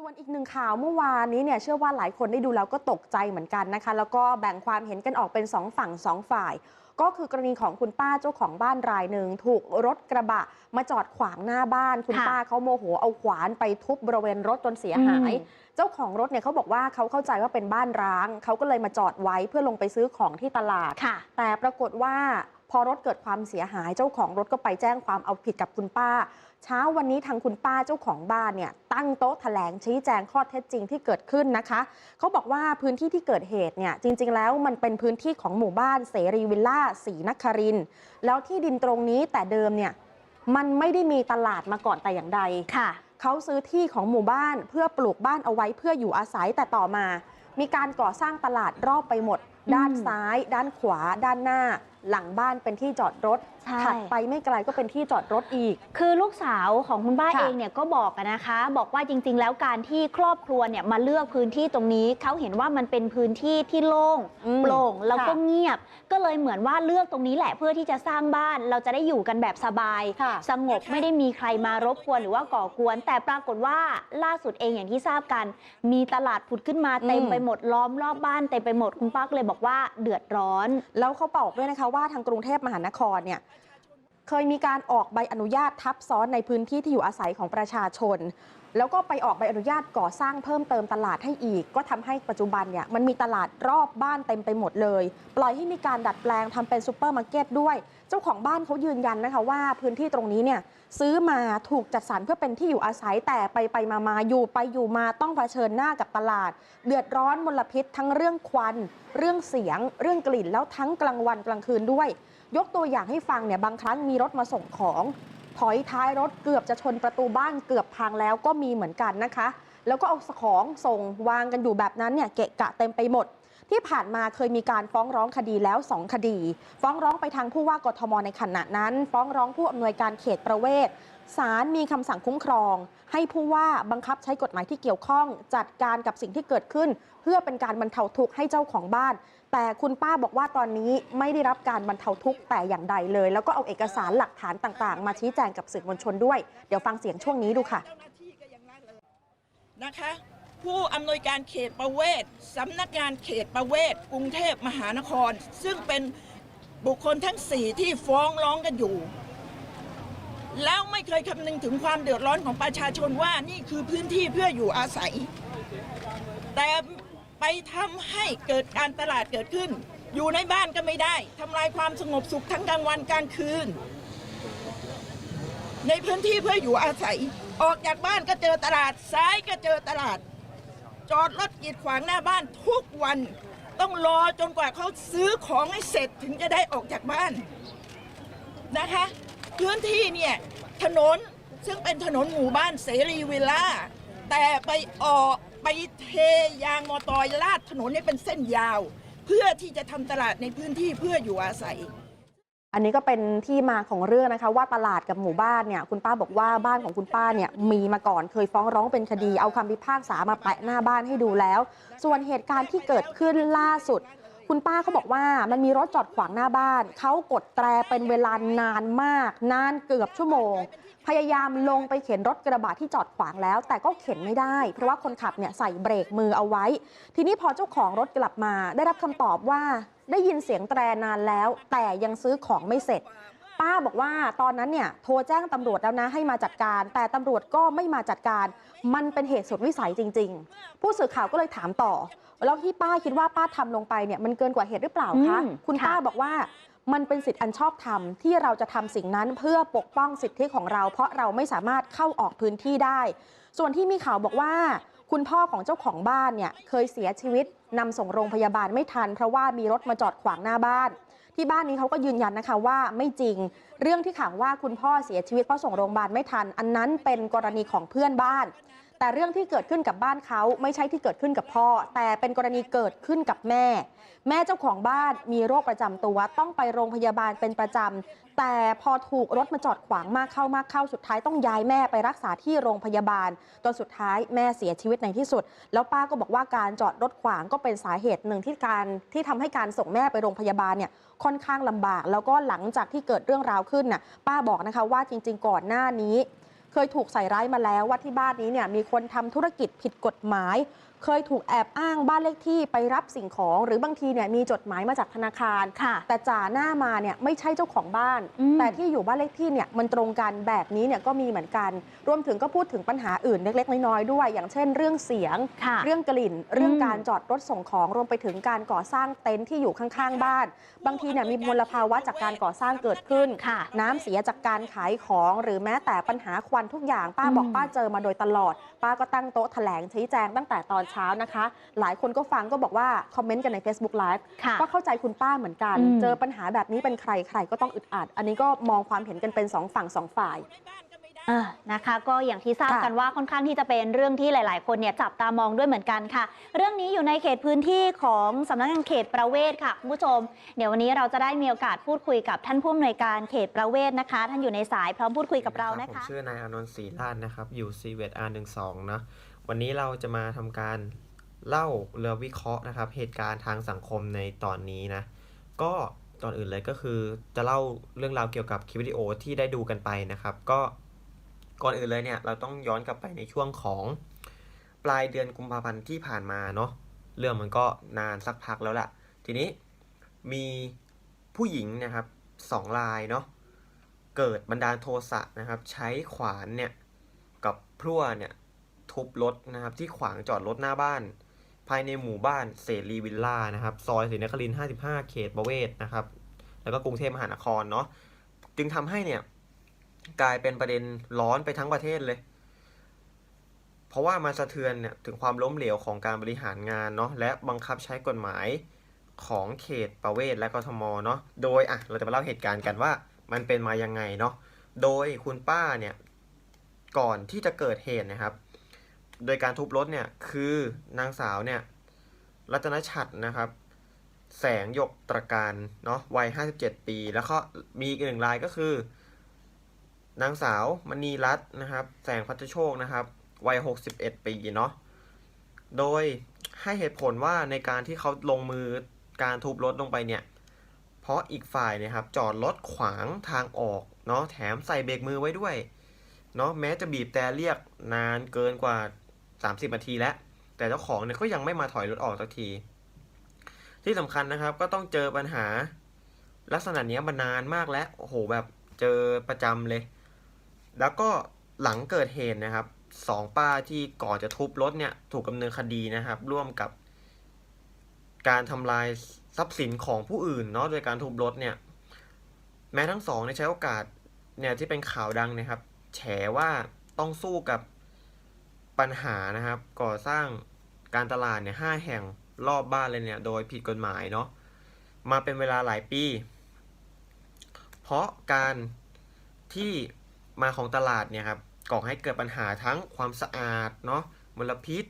ส่วนอีกหนึ่งข่าวเมื่อวานนี้เนี่ยเชื่อว่าหลายคนได้ดูแล้วก็ตกใจเหมือนกันนะคะ แล้วก็แบ่งความเห็นกันออกเป็นสองฝั่งสองฝ่าย ก็คือกรณีของคุณป้าเจ้าของบ้านรายหนึ่งถูกรถกระบะมาจอดขวางหน้าบ้าน คุณค่ะป้าเขาโมโหเอาขวานไปทุบบริเวณรถจนเสียหายอืมเจ้าของรถเนี่ยเขาบอกว่าเขาเข้าใจว่าเป็นบ้านร้าง เขาก็เลยมาจอดไว้เพื่อลงไปซื้อของที่ตลาดค่ะแต่ปรากฏว่าพอรถเกิดความเสียหายเจ้าของรถก็ไปแจ้งความเอาผิดกับคุณป้า เช้าวันนี้ทางคุณป้าเจ้าของบ้านเนี่ยตั้งโต๊ะแถลงชี้แจงข้อเท็จจริงที่เกิดขึ้นนะคะเขาบอกว่าพื้นที่ที่เกิดเหตุเนี่ยจริง ๆ แล้วมันเป็นพื้นที่ของหมู่บ้านเสรีวิลล่าศรีนครินทร์แล้วที่ดินตรงนี้แต่เดิมเนี่ยมันไม่ได้มีตลาดมาก่อนแต่อย่างใดค่ะเขาซื้อที่ของหมู่บ้านเพื่อปลูกบ้านเอาไว้เพื่ออยู่อาศัยแต่ต่อมา มีการก่อสร้างตลาดรอบไปหมดอืมด้านซ้าย ด้านขวา ด้านหน้า หลังบ้านเป็นที่จอดรถใช่ ถัดไปไม่ไกลก็เป็นที่จอดรถอีก คือลูกสาวของคุณป้าค่ะ เองเนี่ยก็บอกอะนะคะ บอกว่าจริงๆ แล้วการที่ครอบครัวเนี่ยมาเลือกพื้นที่ตรงนี้เขาเห็นว่ามันเป็นพื้นที่ที่โล่งอืมโปร่งแล้วก็ค่ะเงียบ ก็เลยเหมือนว่าเลือกตรงนี้แหละเพื่อที่จะสร้างบ้าน เราจะได้อยู่กันแบบสบาย ค่ะ สงบไม่ได้มีใครมารบกวนหรือว่าก่อกวน แต่ปรากฏว่าล่าสุดเองอย่างที่ทราบกัน มีตลาดผุดขึ้นมาเต็มอืม ไปหมดล้อมรอบบ้านเต็มไปหมดคุณป้าก็เลยบอกว่าเดือดร้อน แล้วเขาบอกด้วยนะคะว่าาทางกรุงเทพมหานครเนี่ยเคยมีการออกใบอนุญาตทับซ้อนในพื้นที่ที่อยู่อาศัยของประชาชน แล้วก็ไปออกใบอนุญาตก่อสร้างเพิ่มเติมตลาดให้อีก ก็ทำให้ปัจจุบันเนี่ยมันมีตลาดรอบบ้านเต็มไปหมดเลย ปล่อยให้มีการดัดแปลงทำเป็นซูเปอร์มาร์เก็ตด้วย เจ้าของบ้านเขายืนยันนะคะว่าพื้นที่ตรงนี้เนี่ยซื้อมาถูกจัดสรรเพื่อเป็นที่อยู่อาศัยแต่ไปไปมามาอยู่ไปอยู่มาต้องเผชิญหน้ากับตลาด เดือดร้อนมลพิษทั้งเรื่องควัน เรื่องเสียง เรื่องกลิ่นแล้วทั้งกลางวันกลางคืนด้วย ยกตัวอย่างให้ฟังเนี่ยบางครั้งมีรถมาส่งของ ถอยท้ายรถเกือบจะชนประตูบ้านเกือบพังแล้วก็มีเหมือนกันนะคะ แล้วก็เอาของส่งวางกันอยู่แบบนั้นเนี่ยเกะกะเต็มไปหมด ที่ผ่านมาเคยมีการฟ้องร้องคดีแล้ว 2 คดี ฟ้องร้องไปทางผู้ว่ากทมในขณะนั้น ฟ้องร้องผู้อำนวยการเขตประเวศ ศาลมีคำสั่งคุ้มครอง ให้ผู้ว่าบังคับใช้กฎหมายที่เกี่ยวข้อง จัดการกับสิ่งที่เกิดขึ้น เพื่อเป็นการบรรเทาทุกข์ให้เจ้าของบ้าน แต่คุณป้าบอกว่าตอนนี้ไม่ได้รับการบรรเทาทุกข์แต่อย่างใดเลย แล้วก็เอาเอกสารหลักฐานต่างๆ มาชี้แจงกับสื่อมวลชนด้วย เดี๋ยวฟังเสียงช่วงนี้ดูค่ะนะเลยนะคะผู้อำนวยการเขตประเวศสำนักงานเขตประเวศกรุงเทพมหานคร ซึ่งเป็นบุคคลทั้งสี่ที่ฟ้องร้องกันอยู่ แล้วไม่เคยคำนึงถึงความเดือดร้อนของประชาชนว่านี่คือพื้นที่เพื่ออยู่อาศัย แต่ไปทำให้เกิดการตลาดเกิดขึ้น อยู่ในบ้านก็ไม่ได้ทำลายความสงบสุขทั้งกลางวันกลางคืน ในพื้นที่เพื่ออยู่อาศัย ออกจากบ้านก็เจอตลาดซ้ายก็เจอตลาด จอดรถกีดขวางหน้าบ้านทุกวัน ต้องรอจนกว่าเขาซื้อของให้เสร็จถึงจะได้ออกจากบ้านนะคะ พื้นที่เนี่ยถนนซึ่งเป็นถนนหมู่บ้านเสรีวิลล่าแต่ไปออกไปเทยางมอตอยลาดถนนให้เป็นเส้นยาว เพื่อที่จะทำตลาดในพื้นที่เพื่ออยู่อาศัยอันนี้ก็เป็นที่มาของเรื่องนะคะว่าตลาดกับหมู่บ้านเนี่ยคุณป้าบอกว่าบ้านของคุณป้าเนี่ยมีมาก่อนเคยฟ้องร้องเป็นคดีเอาคำพิพากษามาแปะหน้าบ้านให้ดูแล้ว ส่วนเหตุการณ์ที่เกิดขึ้นล่าสุด คุณป้าเขาบอกว่ามันมีรถจอดขวางหน้าบ้านเขากดแตรเป็นเวลานานมากนานเกือบชั่วโมง พยายามลงไปเข็นรถกระบะที่จอดขวางแล้ว แต่ก็เข็นไม่ได้ เพราะว่าคนขับเนี่ยใส่เบรกมือเอาไว้ ทีนี้พอเจ้าของรถกลับมา ได้รับคำตอบว่าได้ยินเสียงแตรนานแล้ว แต่ยังซื้อของไม่เสร็จ ป้าบอกว่าตอนนั้นเนี่ยโทรแจ้งตำรวจแล้วนะให้มาจัดการ แต่ตำรวจก็ไม่มาจัดการ มันเป็นเหตุสุดวิสัยจริง ๆ ผู้สื่อข่าวก็เลยถามต่อ แล้วที่ป้าคิดว่าป้าทำลงไปเนี่ยมันเกินกว่าเหตุหรือเปล่าคะอืมคุณค่ะป้าบอกว่ามันเป็นสิทธิอันชอบธรรมที่เราจะทำสิ่งนั้นเพื่อปกป้องสิทธิของเรา เพราะเราไม่สามารถเข้าออกพื้นที่ได้ ส่วนที่มีข่าวบอกว่า คุณพ่อของเจ้าของบ้านเนี่ยเคยเสียชีวิตนำส่งโรงพยาบาลไม่ทัน เพราะว่ามีรถมาจอดขวางหน้าบ้าน ที่บ้านนี้เขาก็ยืนยันนะคะว่าไม่จริง เรื่องที่ข่าวว่าคุณพ่อเสียชีวิตเพราะส่งโรงพยาบาลไม่ทัน อันนั้นเป็นกรณีของเพื่อนบ้าน แต่เรื่องที่เกิดขึ้นกับบ้านเขาไม่ใช่ที่เกิดขึ้นกับพ่อ แต่เป็นกรณีเกิดขึ้นกับแม่ แม่เจ้าของบ้านมีโรคประจำตัว ต้องไปโรงพยาบาลเป็นประจำแต่พอถูกรถมาจอดขวางมากเข้ามากเข้าสุดท้ายต้องย้ายแม่ไปรักษาที่โรงพยาบาลจนสุดท้ายแม่เสียชีวิตในที่สุด แล้วป้าก็บอกว่าการจอดรถขวางก็เป็นสาเหตุหนึ่งที่การที่ทำให้การส่งแม่ไปโรงพยาบาลเนี่ยค่อนข้างลำบาก แล้วก็หลังจากที่เกิดเรื่องราวขึ้นน่ะป้าบอกนะคะว่าจริง ๆ ก่อนหน้านี้ เคยถูกใส่ร้ายมาแล้วว่าที่บ้านนี้เนี่ยมีคนทำธุรกิจผิดกฎหมาย เคยถูกแอบอ้างบ้านเลขที่ไปรับสิ่งของ หรือบางทีเนี่ยมีจดหมายมาจากธนาคารค่ะแต่จ่าหน้ามาเนี่ยไม่ใช่เจ้าของบ้านอืมแต่ที่อยู่บ้านเลขที่เนี่ยมันตรงกันแบบนี้เนี่ยก็มีเหมือนกัน รวมถึงก็พูดถึงปัญหาอื่นเล็กๆน้อยๆด้วย อย่างเช่น เรื่องเสียงค่ะเรื่องกลิ่น เรื่องอืมการจอดรถส่งของรวมไปถึงการก่อสร้างเต็นท์ที่อยู่ข้างๆบ้าน บางทีเนี่ยมีมลภาวะจากการก่อสร้างเกิดขึ้นค่ะน้ำเสียจากการขายของ หรือแม้แต่ปัญหาควันทุกอย่างป้าอืมบอกป้าเจอมาโดยตลอด ป้าก็ตั้งโต๊ะแถลงชี้แจงตั้งแต่ตอนเช้านะคะ หลายคนก็ฟังก็บอกว่าคอมเมนต์กันใน Facebook Live ค่ะก็เข้าใจคุณป้าเหมือนกันอืมเจอปัญหาแบบนี้เป็นใครใครก็ต้องอึดอัด อันนี้ก็มองความเห็นกันเป็นสองฝั่งสองฝ่ายเออนะคะก็อย่างที่ทราบค่ะกันว่าค่อนข้างที่จะเป็นเรื่องที่หลาย ๆ คนเนี่ยจับตามองด้วยเหมือนกันค่ะ เรื่องนี้อยู่ในเขตพื้นที่ของสำนักงานเขตประเวศค่ะคุณผู้ชม เดี๋ยววันนี้เราจะได้มีโอกาสพูดคุยกับท่านผู้อำนวยการเขตประเวศนะคะ ท่านอยู่ในสายพร้อมพูดคุยกับเรานะผมคะชื่อนายอานนท์ศรีลาดนะครับอยู่ซีเวตอาร์หนึ่งสองนะ วันนี้เราจะมาทำการเล่าเรือวิเคราะห์นะครับ เหตุการณ์ทางสังคมในตอนนี้นะ ก็ตอนอื่นเลยก็คือจะเล่าเรื่องราวเกี่ยวกับคลิปวิดีโอที่ได้ดูกันไปนะครับ ก็ก่อนอื่นเลยเนี่ยเราต้องย้อนกลับไปในช่วงของปลายเดือนกุมภาพันธ์ที่ผ่านมาเนาะเรื่องมันก็นานสักพักแล้วล่ะทีนี้มีผู้หญิงนะครับสองรายเนาะเกิดบันดาลโทสะนะครับ ใช้ขวานเนี่ยกับพลั่วเนี่ย ทุบรถนะครับที่ขวางจอดรถหน้าบ้าน ภายในหมู่บ้านเสรีวิลล่านะครับซอยศรีนครินทร์55 เขตประเวศนะครับ แล้วก็กรุงเทพมหานครเนาะจึงทำให้เนี่ยกลายเป็นประเด็นร้อนไปทั้งประเทศเลย เพราะว่ามันสะเทือนเนี่ยถึงความล้มเหลวของการบริหารงานเนาะและบังคับใช้กฎหมายของเขตประเวศและกทมเนาะ โดยอะเราจะมาเล่าเหตุการณ์กันว่ามันเป็นมายังไงเนาะ โดยคุณป้าเนี่ยก่อนที่จะเกิดเหตุนะครับ โดยการทุบรถเนี่ยคือนางสาวเนี่ยรัตนชัดนะครับ แสงหยกตระการเนาะวัย 57 ปี แล้วก็มีอีกหนึ่งรายก็คือ นางสาวมณีรัตน์นะครับ แสงพัชโชคนะครับ วัย 61 ปีเนาะโดยให้เหตุผลว่าในการที่เขาลงมือการทุบรถลงไปเนี่ย เพราะอีกฝ่ายเนี่ยครับ จอดรถขวางทางออกเนาะแถมใส่เบรกมือไว้ด้วยเนาะแม้จะบีบแต่เรียกนานเกินกว่า 30นาทีแล้ว แต่เจ้าของเนี่ยก็ยังไม่มาถอยรถออกสักที ที่สำคัญนะครับ ก็ต้องเจอปัญหา ลักษณะนี้มานานมากแล้วโอ้โหแบบเจอประจำเลย แล้วก็หลังเกิดเหตุนะครับสองป้าที่ก่อจะทุบรถเนี่ยถูกดำเนินคดีนะครับ ร่วมกับ การทำลายทรัพย์สินของผู้อื่นเนาะโดยการทุบรถเนี่ย แม้ทั้งสองเนี่ยใช้โอกาสเนี่ยที่เป็นข่าวดังนะครับ แฉว่าต้องสู้กับ ปัญหานะครับ ก่อสร้างการตลาดเนี่ยห้าแห่งรอบบ้านเลยเนี่ยโดยผิดกฎหมายเนาะมาเป็นเวลาหลายปี เพราะการที่มาของตลาดเนี่ยครับก่อให้เกิดปัญหาทั้งความสะอาดเนาะมลพิษ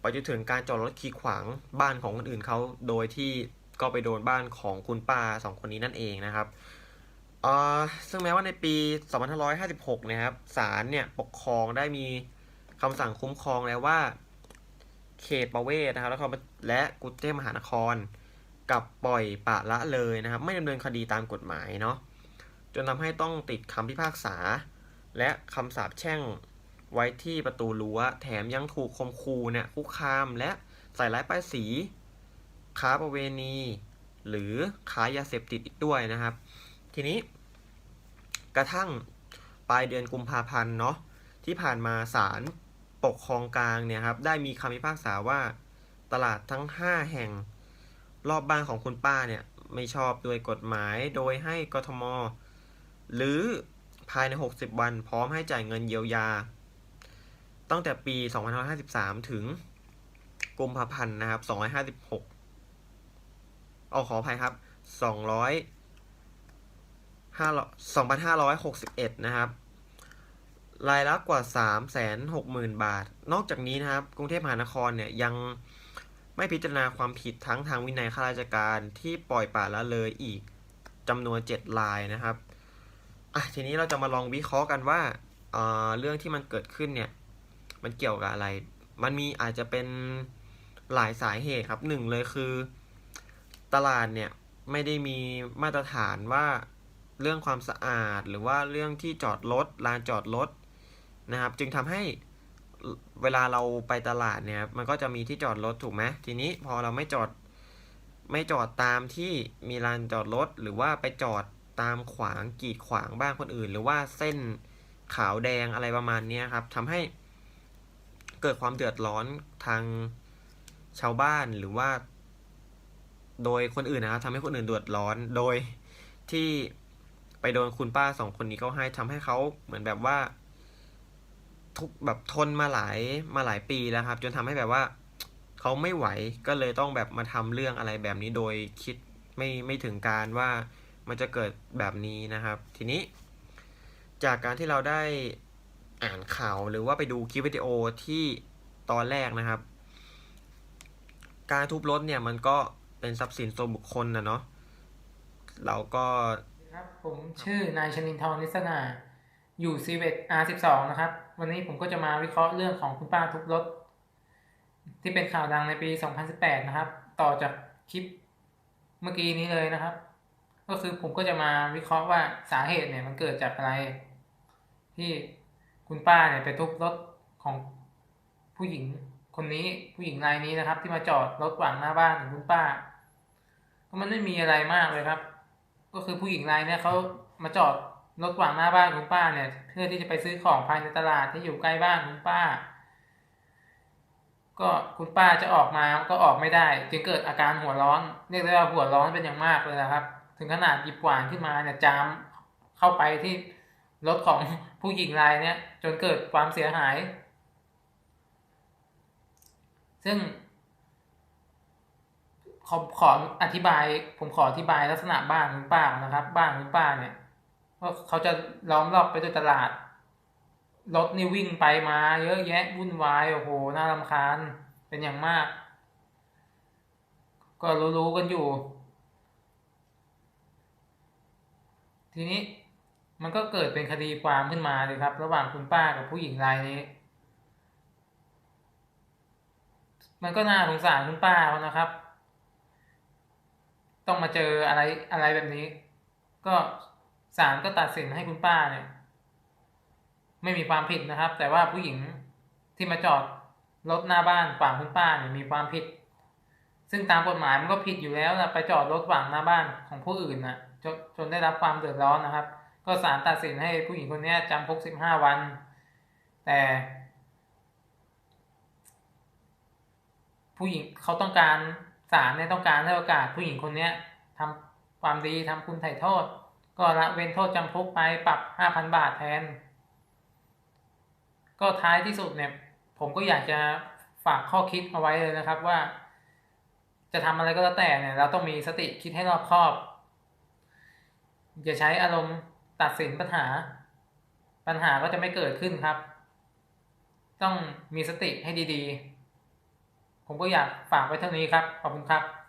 ไปจนถึงการจอดรถขีดขวางบ้านของคนอื่นเขาโดยที่ก็ไปโดนบ้านของคุณป้าสองคนนี้นั่นเองนะครับอ่อซึ่งแม้ว่าในปี 2556 นะครับศาลเนี่ยปกครองได้มี คำสั่งคุ้มครองแล้วว่า เขตประเวศนะครับแล้วก็และกรุงเทพมหานคร กับปล่อยปะละเลยนะครับ ไม่ดำเนินคดีตามกฎหมายเนาะจนทำให้ต้องติดคำพิพากษา และคำสาปแช่งไว้ที่ประตูรั้ว แถมยังถูกคมคูเนี่ยคุกคามและใส่ร้ายป้ายสี ค้าประเวณี หรือค้ายาเสพติดอีกด้วยนะครับ ทีนี้ กระทั่งปลายเดือนกุมภาพันธ์เนาะที่ผ่านมาศาล ปกครองกลางเนี่ยครับได้มีคำพิพากษาว่าตลาดทั้ง 5 แห่งรอบบ้านของคุณป้าเนี่ยไม่ชอบด้วยกฎหมายโดยให้กทม หรือภายใน 60 วันพร้อมให้จ่ายเงินเยียวยา ตั้งแต่ปี 2553 ถึงกุมภาพันธ์นะครับ 256เอาขออภัยครับ 200 2,561 นะครับ รายละกว่า 360,000 บาท นอกจากนี้นะครับ กรุงเทพมหานครเนี่ยยังไม่พิจารณาความผิดทั้งทางวินัยข้าราชการที่ปล่อยปละละเลยอีกจำนวน 7 รายนะครับอะทีนี้เราจะมาลองวิเคราะห์กันว่าเอ่อเรื่องที่มันเกิดขึ้นเนี่ย มันเกี่ยวกับอะไร มันมีอาจจะเป็นหลายสาเหตุครับหนึ่งเลยคือ ตลาดเนี่ยไม่ได้มีมาตรฐานว่าเรื่องความสะอาดหรือว่าเรื่องที่จอดรถลานจอดรถ นะครับ จึงทำให้เวลาเราไปตลาดเนี่ยมันก็จะมีที่จอดรถถูกไหมทีนี้พอเราไม่จอดไม่จอดตามที่มีลานจอดรถหรือว่าไปจอดตามขวางกีดขวางบ้านคนอื่น หรือว่าเส้นขาวแดงอะไรประมาณนี้ครับทำให้เกิดความเดือดร้อนทางชาวบ้านหรือว่า โดยคนอื่นนะครับทำให้คนอื่นเดือดร้อน โดยที่ไปโดนคุณป้าสองคนนี้เขาให้ทำให้เขาเหมือนแบบว่า ทุกแบบทนมาหลายมาหลายปีแล้วครับ จนทำให้แบบว่าเขาไม่ไหวก็เลยต้องแบบมาทำเรื่องอะไรแบบนี้โดยคิดไม่ไม่ถึงการว่ามันจะเกิดแบบนี้นะครับ ทีนี้ จากการที่เราได้อ่านข่าวหรือว่าไปดูคลิปวิดีโอที่ตอนแรกนะครับ การทุบรถเนี่ยมันก็เป็นทรัพย์สินส่วนบุคคลนะเนาะเราก็ครับผมชื่อนายชนินทรนิสนา อยู่ซีเวต R12 นะครับ วันนี้ผมก็จะมาวิเคราะห์เรื่องของคุณป้าทุบรถ ที่เป็นข่าวดังในปี 2018 นะครับ ต่อจากคลิปเมื่อกี้นี้เลยนะครับ ก็คือผมก็จะมาวิเคราะห์ว่าสาเหตุเนี่ยมันเกิดจากอะไร ที่คุณป้าเนี่ยไปทุบรถของผู้หญิงคนนี้ผู้หญิงรายนี้นะครับ ที่มาจอดรถขวางหน้าบ้านของคุณป้า ก็มันไม่มีอะไรมากเลยครับ ก็คือผู้หญิงรายเนี่ยเขามาจอด รถขวางหน้าบ้านคุณป้าเนี่ย เพื่อที่จะไปซื้อของภายในตลาดที่อยู่ใกล้บ้านคุณป้า ก็คุณป้าจะออกมาก็ออกไม่ได้ จึงเกิดอาการหัวร้อนเรียกได้ว่าหัวร้อนเป็นอย่างมากเลยนะครับ ถึงขนาดหยิบขวานขึ้นมาเนี่ยจามเข้าไปที่รถของผู้หญิงรายเนี่ยจนเกิดความเสียหาย ซึ่งขอขออธิบาย ผมขออธิบายลักษณะบ้านคุณป้านะครับ บ้านคุณป้าเนี่ย เขาจะล้อมรอบไปด้วยตลาด รถนี่วิ่งไปมา เยอะแยะวุ่นวายโอ้โหน่ารำคาญเป็นอย่างมาก ก็รู้ๆกันอยู่ ทีนี้มันก็เกิดเป็นคดีความขึ้นมาเลยครับ ระหว่างคุณป้ากับผู้หญิงรายนี้ มันก็น่าสงสารคุณป้าเขานะครับ ต้องมาเจออะไรอะไรแบบนี้ ก็ ศาลก็ตัดสินให้คุณป้าเนี่ย ไม่มีความผิดนะครับ แต่ว่าผู้หญิงที่มาจอดรถหน้าบ้านขวางคุณป้าเนี่ยมีความผิด ซึ่งตามกฎหมายมันก็ผิดอยู่แล้วนะไปจอดรถขวางหน้าบ้านของผู้อื่นนะจนจนได้รับความเดือดร้อนนะครับ ก็ศาลตัดสินให้ผู้หญิงคนนี้จำคุกสิบห้าวัน แต่ผู้หญิงเขาต้องการศาลเนี่ยต้องการให้โอกาสผู้หญิงคนเนี้ยทำความดีทำคุณไถ่โทษ ก็ละเว้นโทษจำคุกไปปรับห้าพันบาทแทน ก็ท้ายที่สุดเนี่ย ผมก็อยากจะฝากข้อคิดเอาไว้เลยนะครับว่า จะทำอะไรก็แล้วแต่เนี่ย เราต้องมีสติคิดให้รอบคอบ อย่าใช้อารมณ์ตัดสินปัญหา ปัญหาก็จะไม่เกิดขึ้นครับ ต้องมีสติให้ดีๆ ผมก็อยากฝากไว้เท่านี้ครับ ขอบคุณครับ